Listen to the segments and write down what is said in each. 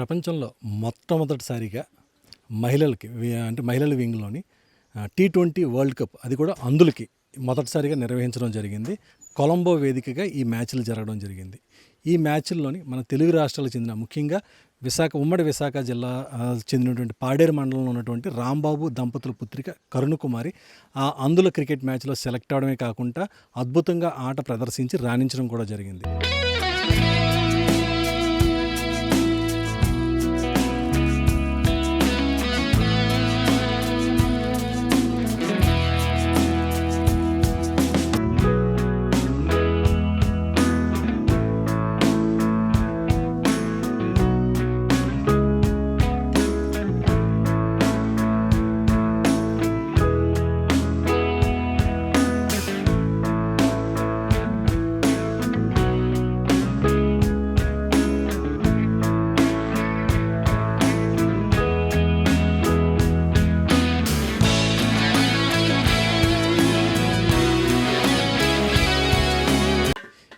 ప్రపంచంలో మొట్టమొదటిసారిగా మహిళలకి అంటే మహిళల వింగ్లోని టీ ట్వంటీ వరల్డ్ కప్ అది కూడా అందులకి మొదటిసారిగా నిర్వహించడం జరిగింది. కొలంబో వేదికగా ఈ మ్యాచ్లు జరగడం జరిగింది. ఈ మ్యాచ్ల్లోని మన తెలుగు రాష్ట్రాలకు చెందిన ముఖ్యంగా విశాఖ ఉమ్మడి విశాఖ జిల్లా చెందినటువంటి పాడేరు మండలంలో ఉన్నటువంటి రాంబాబు దంపతుల పుత్రిక కరుణకుమారి ఆ అందుల క్రికెట్ మ్యాచ్లో సెలెక్ట్ అవడమే కాకుండా అద్భుతంగా ఆట ప్రదర్శించి రాణించడం కూడా జరిగింది.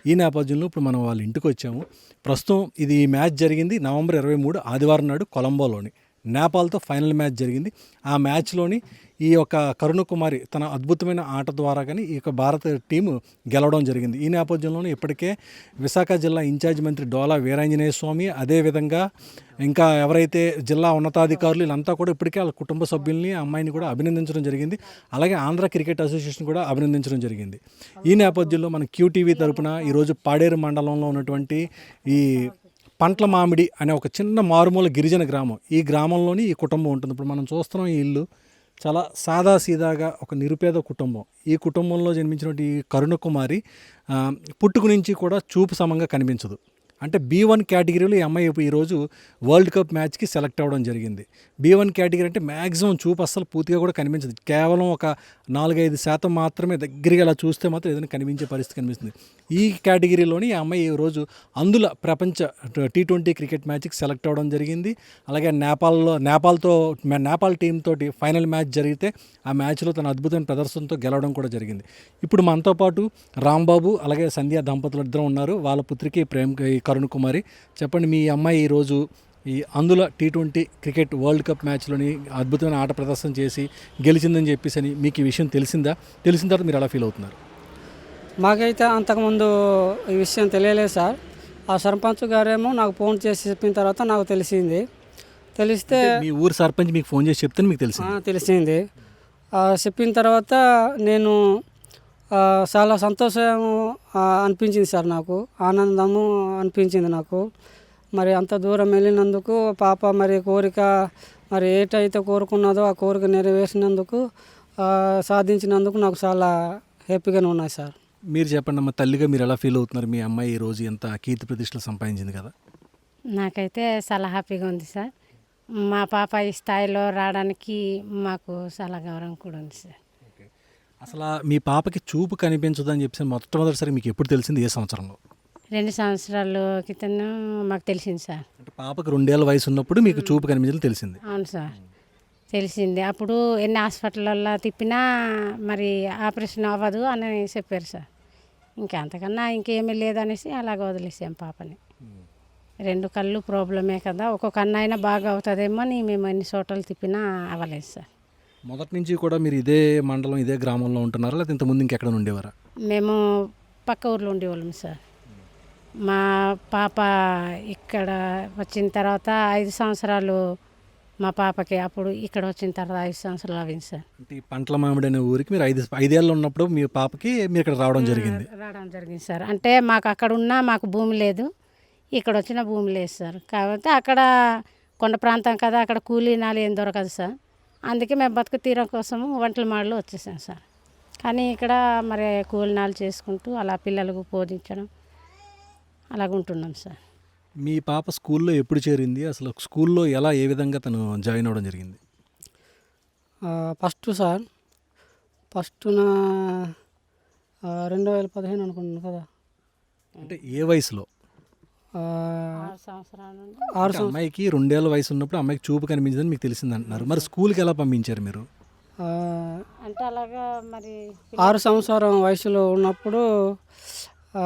ఈ నేపథ్యంలో ఇప్పుడు మనం వాళ్ళ ఇంటికి వచ్చాము. ప్రస్తుతం ఇది మ్యాచ్ జరిగింది నవంబర్ ఇరవై మూడు ఆదివారం నాడు కొలంబోలోని. నేపాల్తో ఫైనల్ మ్యాచ్ జరిగింది. ఆ మ్యాచ్లోని ఈ యొక్క కరుణకుమారి తన అద్భుతమైన ఆట ద్వారా కానీ ఈ యొక్క భారత టీము గెలవడం జరిగింది. ఈ నేపథ్యంలోనే ఇప్పటికే విశాఖ జిల్లా ఇన్ఛార్జ్ మంత్రి డోలా వీరాంజనేయ స్వామి అదేవిధంగా ఇంకా ఎవరైతే జిల్లా ఉన్నతాధికారులు వీళ్ళంతా కూడా ఇప్పటికే వాళ్ళ కుటుంబ సభ్యుల్ని అమ్మాయిని కూడా అభినందించడం జరిగింది. అలాగే ఆంధ్ర క్రికెట్ అసోసియేషన్ కూడా అభినందించడం జరిగింది. ఈ నేపథ్యంలో మన క్యూటీవీ తరపున ఈరోజు పాడేరు మండలంలో ఉన్నటువంటి ఈ పంట్ల మామిడి అనే ఒక చిన్న మారుమూల గిరిజన గ్రామం. ఈ గ్రామంలోని ఈ కుటుంబం ఉంటుంది. ఇప్పుడు మనం చూస్తున్నాం ఈ ఇల్లు. చాలా సాదా సీదాగా ఒక నిరుపేద కుటుంబం. ఈ కుటుంబంలో జన్మించినటువంటి ఈ కరుణకుమారి పుట్టుకు నుంచి కూడా చూపు సమంగా కనిపించదు. అంటే బీ వన్ కేటగిరీలో ఈ అమ్మాయి ఈరోజు వరల్డ్ కప్ మ్యాచ్కి సెలెక్ట్ అవ్వడం జరిగింది. బీ వన్ కేటగిరీ అంటే మ్యాక్సిమం చూపు అస్సలు పూర్తిగా కూడా కనిపించదు. కేవలం ఒక నాలుగైదు శాతం మాత్రమే దగ్గరగా అలా చూస్తే మాత్రం ఏదైనా కనిపించే పరిస్థితి కనిపిస్తుంది. ఈ కేటగిరీలోని ఈ అమ్మాయి ఈరోజు అందుల ప్రపంచ టీ ట్వంటీ క్రికెట్ మ్యాచ్కి సెలెక్ట్ అవ్వడం జరిగింది. అలాగే నేపాల్లో నేపాల్తో నేపాల్ టీమ్ తోటి ఫైనల్ మ్యాచ్ జరిగితే ఆ మ్యాచ్లో తన అద్భుతమైన ప్రదర్శనతో గెలవడం కూడా జరిగింది. ఇప్పుడు మనతో పాటు రాంబాబు అలాగే సంధ్య దంపతులు ఇద్దరు ఉన్నారు. వాళ్ళ పుత్రికి ప్రేమ్ కరుణ్ కుమారి. చెప్పండి మీ అమ్మాయి ఈరోజు ఈ అందుల T twenty cricket world cup మ్యాచ్లోని అద్భుతమైన ఆట ప్రదర్శన చేసి గెలిచిందని చెప్పేసి అని మీకు ఈ విషయం తెలిసిందా? తెలిసిన తర్వాత మీరు ఎలా ఫీల్ అవుతున్నారు? మాకైతే అంతకుముందు ఈ విషయం తెలియలేదు సార్. ఆ సర్పంచ్ గారేమో నాకు ఫోన్ చేసి చెప్పిన తర్వాత నాకు తెలిసింది. తెలిస్తే మీ ఊరు సర్పంచ్ మీకు ఫోన్ చేసి చెప్తే మీకు తెలిసింది. తెలిసింది. చెప్పిన తర్వాత నేను చాలా సంతోషం అనిపించింది సార్ నాకు. ఆనందము అనిపించింది నాకు. మరి అంత దూరం వెళ్ళినందుకు పాప మరి కోరిక మరి ఏటైతే కోరుకున్నదో ఆ కోరిక నెరవేర్చినందుకు సాధించినందుకు నాకు చాలా హ్యాపీగానే ఉన్నాయి సార్. మీరు చెప్పండి అమ్మ తల్లిగా మీరు ఎలా ఫీల్ అవుతున్నారు? మీ అమ్మాయి ఈ రోజు ఎంత కీర్తి ప్రతిష్టలు సంపాదించింది కదా? నాకైతే చాలా హ్యాపీగా ఉంది సార్. మా పాప ఈ స్థాయిలో రావడానికి మాకు చాలా గౌరవం కూడా ఉంది సార్. అసలు మీ పాపకి చూపు కనిపించదు అని చెప్పేసి మొట్టమొదటిసారి మీకు ఎప్పుడు తెలిసింది? ఏ సంవత్సరంలో? రెండు సంవత్సరాల క్రితం మాకు తెలిసింది సార్. అంటే పాపకి రెండేళ్ళ వయసు ఉన్నప్పుడు మీకు చూపు కనిపించడం తెలిసింది. అవును సార్. తెలిసింది. అప్పుడు ఎన్ని హాస్పిటల్లో తిప్పినా మరి ఆపరేషన్ అవ్వదు అని చెప్పారు సార్. ఇంకా అంతకన్నా ఇంకేమీ లేదనేసి అలాగ వదిలేసాం పాపని. రెండు కళ్ళు ప్రాబ్లమే కదా ఒక్కొక్క కన్ను అయినా బాగా అవుతుందేమో అని మేము ఎన్ని చోట్ల తిప్పినా అవ్వలేదు సార్. మొదటి నుంచి కూడా మీరు ఇదే మండలం ఇదే గ్రామంలో ఉంటున్నారా? లేకపోతే ఇంతకుముందు ఇంకెక్కడ ఉండేవారా? మేము పక్క ఊర్లో ఉండేవాళ్ళం సార్. మా పాప ఇక్కడ వచ్చిన తర్వాత ఐదు సంవత్సరాలు మా పాపకి అప్పుడు ఇక్కడ వచ్చిన తర్వాత ఐదు సంవత్సరాలు అయింది సార్. అంటే ఈ పంటల మామిడి అనే ఊరికి మీరు ఐదు ఐదేళ్ళు ఉన్నప్పుడు మీ పాపకి మీరు ఇక్కడ రావడం జరిగింది. రావడం జరిగింది సార్. అంటే మాకు అక్కడ ఉన్నా మాకు భూమి లేదు. ఇక్కడ వచ్చిన భూమి లేదు సార్. కాబట్టి అక్కడ కొండ ప్రాంతం కదా అక్కడ కూలీ నాలు ఏం దొరకదు సార్. అందుకే మేము బతుకు తీరం కోసము వంటల మాడలో వచ్చేసాం సార్. కానీ ఇక్కడ మరి కూలి నాలు చేసుకుంటూ అలా పిల్లలకు బోధించడం అలాగ ఉంటున్నాం సార్. మీ పాప స్కూల్లో ఎప్పుడు చేరింది? అసలు స్కూల్లో ఎలా ఏ విధంగా తను జాయిన్ అవ్వడం జరిగింది? ఫస్ట్ సార్ ఫస్ట్ నా రెండు వేల పదిహేను అనుకుంటున్నాను కదా. అంటే ఏ వయసులో? ఆ, ఆరు అమ్మాయికి రెండేళ్ళ వయసు ఉన్నప్పుడు అమ్మాయికి చూపు కనిపించదని మీకు తెలిసింది అంటున్నారు. మరి స్కూల్కి ఎలా పంపించారు మీరు? అంటే అలాగా మరి ఆరు సంవత్సరం వయసులో ఉన్నప్పుడు ఆ,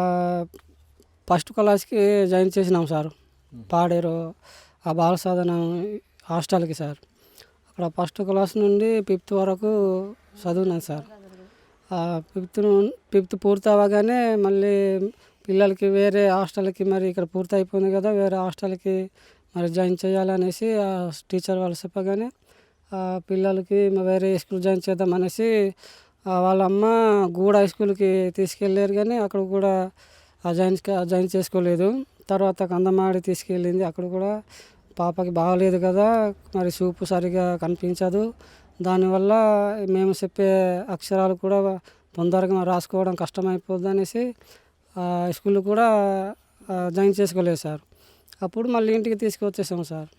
ఫస్ట్ క్లాస్కి జాయిన్ చేసినాం సార్. పాడేరు ఆ బాల సాధన హాస్టల్కి సార్. అక్కడ ఫస్ట్ క్లాస్ నుండి ఫిఫ్త్ వరకు చదువున్నాను సార్. ఆ ఫిఫ్త్ ను- ఫిఫ్త్ పూర్తి అవ్వగానే మళ్ళీ పిల్లలకి వేరే హాస్టల్కి మరి ఇక్కడ పూర్తి అయిపోయింది కదా వేరే హాస్టల్కి మరి జాయిన్ చేయాలనేసి ఆ టీచర్ వాళ్ళు చెప్పగానే ఆ పిల్లలకి వేరే స్కూల్ జాయిన్ చేద్దామనేసి వాళ్ళ అమ్మ గూడ హై స్కూల్కి తీసుకెళ్ళారు కానీ అక్కడ కూడా జాయిన్ జాయిన్ చేసుకోలేదు. తర్వాత కందమాడి తీసుకెళ్ళింది. అక్కడ కూడా పాపకి బాగలేదు కదా. మరి చూపు సరిగా కనిపించదు. దానివల్ల మేము చెప్పే అక్షరాలు కూడా తొందరగా రాసుకోవడం కష్టమైపోద్ది అనేసి ఆ స్కూల్ కూడా జాయిన్ చేసుకోలేదు సార్. అప్పుడు మళ్ళీ ఇంటికి తీసుకొచ్చేసాము సార్.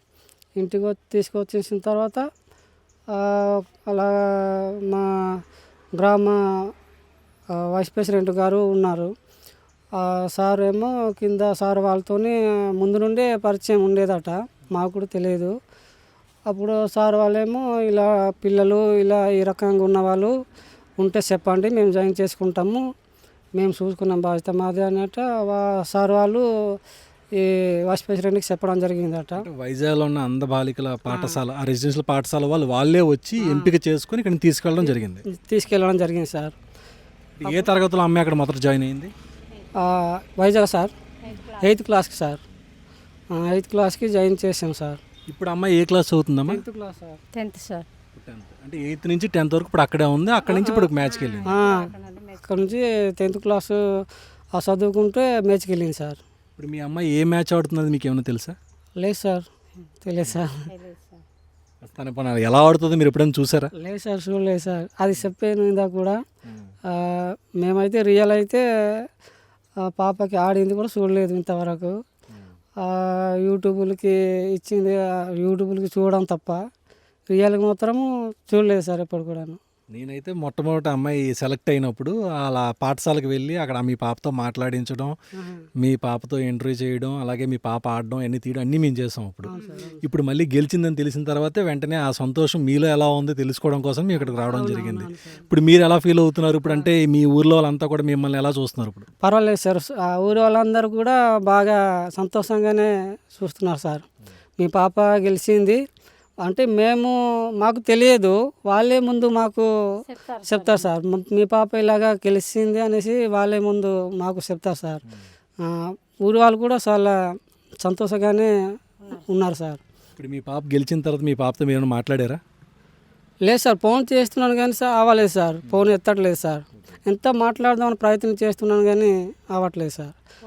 ఇంటికి వచ్చి తీసుకొచ్చేసిన తర్వాత అలా మా గ్రామ వైస్ ప్రెసిడెంట్ గారు ఉన్నారు. సార్ ఏమో కింద సార్ వాళ్ళతోని ముందు నుండే పరిచయం ఉండేదట మాకు కూడా తెలియదు. అప్పుడు సార్ వాళ్ళేమో ఇలా పిల్లలు ఇలా ఈ రకంగా ఉన్న వాళ్ళు ఉంటే చెప్పండి మేము జాయిన్ చేసుకుంటాము మేము చూసుకున్నాం బాధ్యత మాది అన్నట్టు సార్ వాళ్ళు ఈ వైస్ ప్రెసిడెంట్కి చెప్పడం జరిగిందట. వైజాగ్లో ఉన్న అంధ బాలికల పాఠశాల ఆ రెసిడెన్షియల్ పాఠశాల వాళ్ళు వాళ్ళే వచ్చి ఎంపిక చేసుకొని ఇక్కడ తీసుకెళ్ళడం జరిగింది. తీసుకెళ్ళడం జరిగింది సార్. ఏ తరగతిలో అమ్మాయి అక్కడ మొదట జాయిన్ అయింది? వైజాగ్ సార్. ఎయిత్ క్లాస్కి సార్. ఎయిత్ క్లాస్కి జాయిన్ చేసాం సార్. ఇప్పుడు అమ్మాయి ఏ class చదువుతుందమ్మా? Tenth class sir. Tenth sir. అంటే ఎయిత్ నుంచి టెన్త్ వరకు ఇప్పుడు అక్కడే ఉంది. అక్కడ నుంచి ఇప్పుడు మ్యాచ్కి వెళ్ళింది. ఆ, అక్కడ నుంచి టెన్త్ క్లాస్ ఆ చదువుకుంటే మ్యాచ్కి వెళ్ళింది సార్. ఇప్పుడు మీ అమ్మాయి ఏ మ్యాచ్ ఆడుతున్నది మీకు ఏమైనా తెలుసా? లేదు సార్. తెలియదు సార్. తన పని ఎలా ఆడుతుందో మీరు ఎప్పుడైనా చూసారా? లేదు సార్ చూడలేదు సార్. అది చెప్పాను ఇందాక కూడా ఆ, మేమైతే రియల్ అయితే ఆ పాపకి ఆడింది కూడా చూడలేదు ఇంతవరకు. యూట్యూబ్లకి ఇచ్చింది యూట్యూబ్లకి చూడడం తప్ప రియల్గా మాత్రము చూడలేదు సార్ ఎప్పుడు కూడాను. నేనైతే మొట్టమొదటి అమ్మాయి సెలెక్ట్ అయినప్పుడు అలా పాఠశాలకు వెళ్ళి అక్కడ మీ పాపతో మాట్లాడించడం మీ పాపతో ఇంటర్వ్యూ చేయడం అలాగే మీ పాప ఆడడం అన్ని తీయడం అన్నీ మేము చేసాం అప్పుడు. ఇప్పుడు మళ్ళీ గెలిచిందని తెలిసిన తర్వాతే వెంటనే ఆ సంతోషం మీలో ఎలా ఉందో తెలుసుకోవడం కోసం మేము ఇక్కడికి రావడం జరిగింది. ఇప్పుడు మీరు ఎలా ఫీల్ అవుతున్నారు? ఇప్పుడు అంటే మీ ఊర్లో వాళ్ళంతా కూడా మిమ్మల్ని ఎలా చూస్తున్నారు ఇప్పుడు? పర్వాలేదు సార్. ఆ ఊరి వాళ్ళందరూ కూడా బాగా సంతోషంగానే చూస్తున్నారు సార్. మీ పాప గెలిచింది. అంటే మేము మాకు తెలియదు. వాళ్ళే ముందు మాకు చెప్తారు సార్. మ- పాప ఇలాగా గెలిచింది అనేసి వాళ్ళే ముందు మాకు చెప్తారు సార్. ఆ, ఊరి వాళ్ళు కూడా చాలా సంతోషంగానే ఉన్నారు సార్. ఇప్పుడు మీ పాప గెలిచిన తర్వాత మీ పాపతో మీరు మాట్లాడారా? లేదు సార్ ఫోన్ చేస్తున్నాను కానీ సార్ అవ్వలేదు సార్. Phone ఎత్తట్లేదు sir. ఎంత మాట్లాడదామని ప్రయత్నం చేస్తున్నాను కానీ అవ్వట్లేదు సార్.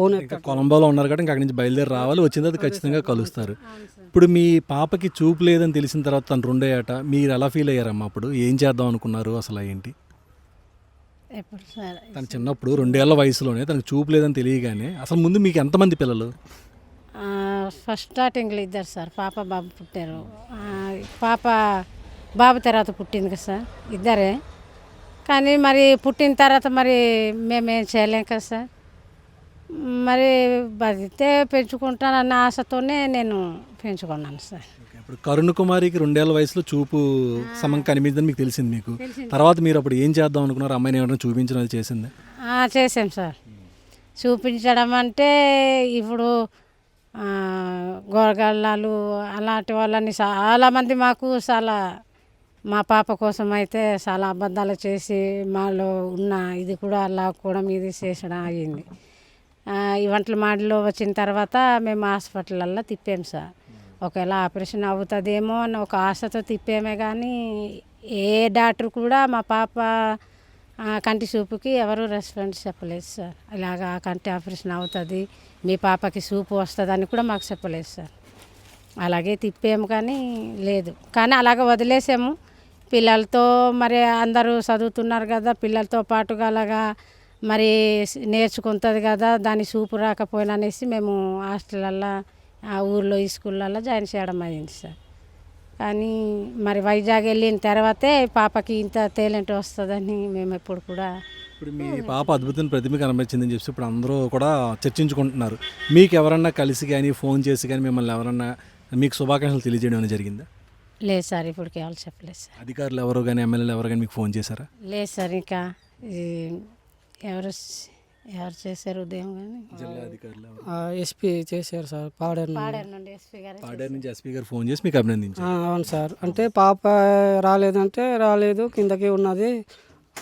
ఫోన్ కొలంబోలో ఉన్నారు కాబట్టి ఇంకా అక్కడి నుంచి బయలుదేరి రావాలి. వచ్చిన తర్వాత ఖచ్చితంగా కలుస్తారు. ఇప్పుడు మీ పాపకి చూపు లేదని తెలిసిన తర్వాత తను రెండేయట మీరు ఎలా ఫీల్ అయ్యారమ్మా అప్పుడు? ఏం చేద్దాం అనుకున్నారు అసలు ఏంటి? ఎప్పుడు సార్? తను చిన్నప్పుడు రెండేళ్ళ వయసులోనే తనకు చూపు లేదని తెలియగానే అసలు ముందు మీకు ఎంతమంది పిల్లలు? ఆ, ఫస్ట్ స్టార్టింగ్లో ఇద్దరు సార్. పాప బాబు పుట్టారు. ఆ, పాప బాబు తర్వాత పుట్టింది కదా సార్. ఇద్దరే. కానీ మరి పుట్టిన తర్వాత మరి మేమేం చేయలేం కదా సార్. మరి బతికితే పెంచుకుంటానన్న ఆశతోనే నేను పెంచుకున్నాను సార్. ఇప్పుడు కరుణ కుమారికి రెండేళ్ళ వయసులో చూపు సమం కనిపించిందని మీకు తెలిసింది మీకు. తర్వాత మీరు అప్పుడు ఏం చేద్దాం అనుకున్నారు? అమ్మాయిని ఏమైనా చూపించడం అది చేసింది? చేసాం సార్. చూపించడం అంటే ఇప్పుడు గోరగల్లాలు అలాంటి వాళ్ళని చాలామంది మాకు చాలా మా పాప కోసం అయితే చాలా అబద్ధాలు చేసి మాలో ఉన్న ఇది కూడా లాక్కోవడం ఇది చేసడం అయ్యింది ఈ వంటల మాడిలో వచ్చిన తర్వాత మేము హాస్పిటల్లో తిప్పాం సార్. ఒకవేళ ఆపరేషన్ అవుతుందేమో అని ఒక ఆశతో తిప్పామే కానీ ఏ డాక్టర్ కూడా మా పాప కంటి చూపుకి ఎవరు రెస్పాన్స్ చెప్పలేదు సార్. ఇలాగా కంటి ఆపరేషన్ అవుతుంది మీ పాపకి చూపు వస్తుంది అని కూడా మాకు చెప్పలేదు సార్. అలాగే తిప్పాము కానీ లేదు. కానీ అలాగే వదిలేసాము. పిల్లలతో మరి అందరూ చదువుతున్నారు కదా పిల్లలతో పాటుగా అలాగా మరి నేర్చుకుంటుంది కదా దాని చూపు రాకపోయినా అనేసి మేము హాస్టలల్లో ఆ ఊర్లో ఈ స్కూళ్ళల్లో జాయిన్ చేయడం అయింది సార్. కానీ మరి వైజాగ్ వెళ్ళిన తర్వాతే పాపకి ఇంత టాలెంట్ వస్తుందని మేము ఎప్పుడు కూడా ఇప్పుడు మీ పాప అద్భుతమైన ప్రతిభ కనిపించిందని చెప్పి ఇప్పుడు అందరూ కూడా చర్చించుకుంటున్నారు. మీకు ఎవరన్నా కలిసి కానీ ఫోన్ చేసి కానీ మిమ్మల్ని ఎవరన్నా మీకు శుభాకాంక్షలు తెలియజేయడం అనేది జరిగిందా? లేదు సార్ ఇప్పటికి ఎవరు చెప్పలేదు సార్. అధికారులు ఎవరు కానీ ఎమ్మెల్యేలు ఎవరు కానీ మీకు ఫోన్ చేశారా? లేదు సార్ ఇంకా ఎవరు ఎవరు చేశారు ఉదయం కానీ? జిల్లా అధికారులు? ఎస్పీ చేశారు సార్ పాడేరు నుండి. పాడేరు నుండి ఎస్పీ గారు పాడేరు నుంచి ఎస్పీ గారు ఫోన్ చేసి మీకు అభినందించారు. ఆ, అవును సార్. అంటే పాప రాలేదంటే రాలేదు కిందకి ఉన్నది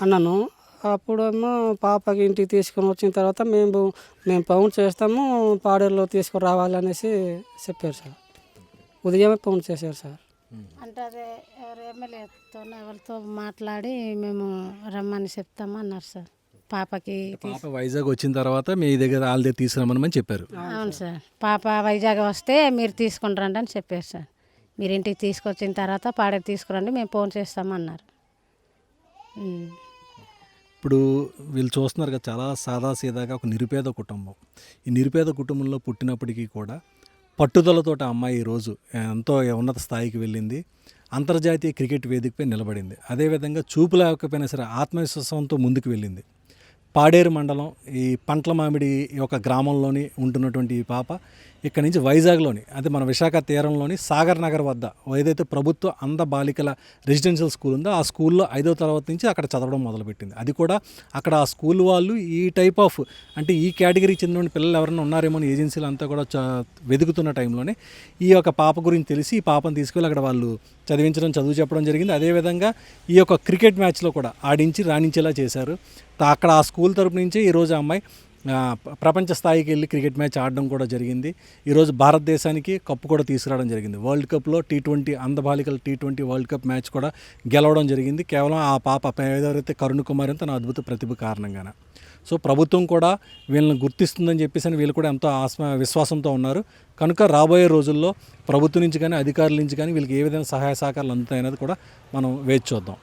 అన్నాను. అప్పుడేమో పాపకి ఇంటికి తీసుకొని వచ్చిన తర్వాత మేము మేము ఫోన్ చేస్తాము పాడేరులో తీసుకుని రావాలనేసి చెప్పారు సార్. ఉదయమే ఫోన్ చేశారు సార్. అంటే అదే ఎవరు ఎమ్మెల్యేతో ఎవరితో మాట్లాడి మేము రమ్మని చెప్తాము అన్నారు సార్. పాపకి పాప వైజాగ్ వచ్చిన తర్వాత మీ దగ్గర వాళ్ళ దగ్గర తీసుకురమ్మని చెప్పారు. అవును సార్. పాప వైజాగ్ వస్తే మీరు తీసుకుని రండి అని చెప్పారు సార్. మీరు ఇంటికి తీసుకొచ్చిన తర్వాత పాడే తీసుకురండి మేము ఫోన్ చేస్తామన్నారు. ఇప్పుడు వీళ్ళు చూస్తున్నారు కదా చాలా సాదా సీదాగా ఒక నిరుపేద కుటుంబం. ఈ నిరుపేద కుటుంబంలో పుట్టినప్పటికీ కూడా పట్టుదలతో అమ్మాయి ఈరోజు ఎంతో ఉన్నత స్థాయికి వెళ్ళింది. అంతర్జాతీయ క్రికెట్ వేదికపై నిలబడింది. అదేవిధంగా చూపు లేకపోయినా సరే ఆత్మవిశ్వాసంతో ముందుకు వెళ్ళింది. పాడేరు మండలం ఈ పంట్ల మామిడి యొక్క గ్రామంలోని ఉంటున్నటువంటి ఈ పాప. ఇక్కడ నుంచి వైజాగ్లోని అంటే మన విశాఖ తీరంలోని సాగర్ నగర్ వద్ద ఏదైతే ప్రభుత్వ అంధ బాలికల రెసిడెన్షియల్ స్కూల్ ఉందో ఆ స్కూల్లో ఐదో తరగతి నుంచి అక్కడ చదవడం మొదలుపెట్టింది. అది కూడా అక్కడ ఆ స్కూల్ వాళ్ళు ఈ టైప్ ఆఫ్ అంటే ఈ కేటగిరీ చెందిన పిల్లలు ఎవరైనా ఉన్నారేమో అని ఏజెన్సీలు అంతా కూడా వెతుకుతున్న టైంలోనే ఈ యొక్క పాప గురించి తెలిసి ఈ పాపను తీసుకెళ్ళి అక్కడ వాళ్ళు చదివించడం చదువు చెప్పడం జరిగింది. అదేవిధంగా ఈ యొక్క క్రికెట్ మ్యాచ్లో కూడా ఆడించి రాణించేలా చేశారు. అక్కడ ఆ స్కూల్ తరపు నుంచే ఈరోజు అమ్మాయి ప్రపంచ స్థాయికి వెళ్ళి క్రికెట్ మ్యాచ్ ఆడడం కూడా జరిగింది. ఈరోజు భారతదేశానికి కప్పు కూడా తీసుకురావడం జరిగింది. వరల్డ్ కప్లో T twenty అందబాలికల T twenty world cup match కూడా గెలవడం జరిగింది. కేవలం ఆ పాప ఎవరైతే కరుణ్ కుమార్ అంత తన అద్భుత ప్రతిభ కారణంగానే. సో ప్రభుత్వం కూడా వీళ్ళని గుర్తిస్తుందని చెప్పేసి అని వీళ్ళు కూడా ఎంతో ఆస్మ విశ్వాసంతో ఉన్నారు. కనుక రాబోయే రోజుల్లో ప్రభుత్వం నుంచి కానీ అధికారుల నుంచి కానీ వీళ్ళకి ఏ విధంగా సహాయ సహకారాలు అందుతాయనేది కూడా మనం వేచి చూద్దాం.